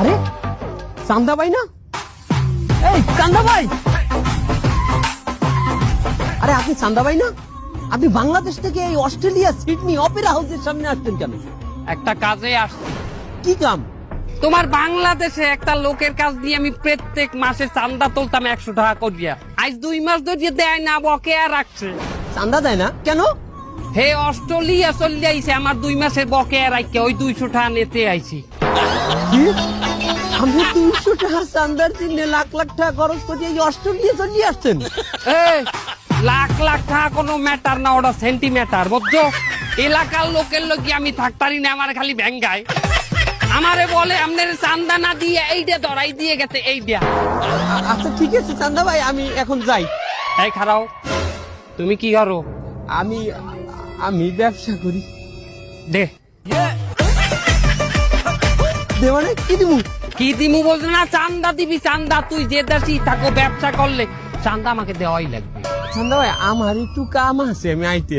আরে চান্দা ভাই না? এই চান্দা ভাই আরে আপনি চান্দা ভাই না? আপনি বাংলাদেশ থেকে এই অস্ট্রেলিয়া সিডনি অপেরা হাউসের সামনে আসছেন কেন? একটা কাজে আসছে। কি কাম? তোমার বাংলাদেশে একটা লোকের কাজ দিয়ে আমি প্রত্যেক মাসে চান্দা তুলতাম একশো টাকা করিয়া। আজ দুই মাস ধরে দেয় না বকেয়া রাখছে? চান্দা দেয় না? কেন? হে অস্ট্রেলিয়া চলে আইছে আমার দুই মাসের বকেয়া রাখছে ওই দুইশো টাকা নিতে আইছি। দুইশো চান্দার জন্য লাখ লাখ টাকা খরচ করে এই অস্ট্রেলিয়া চলে আসছেন? লাখ লাখ টাকা কোনো ম্যাটার না ওটা সেন্টিমিটার বুঝছ? এলাকার লোকের লোক আমি থাকতারি না আমার খালি ভেঙ্গায়। আমারে বলে আপনার চান্দা না দিয়ে এইটা ধরাই দিয়ে গেছে এইটা আচ্ছা ঠিক আছে চান্দা ভাই আমি এখন যাই। এই খারাও তুমি কি করো? আমি আমি ব্যবসা করি। দে। দে মানে কি দিমু? কি দিমু বলছে না চান্দা দিবি চান্দা। তুই যে দেশি থাকো ব্যবসা করলে চান্দা আমাকে দেওয়াই লাগবে। চান্দা ভাই আমার একটু কাম আছে আমি আইতে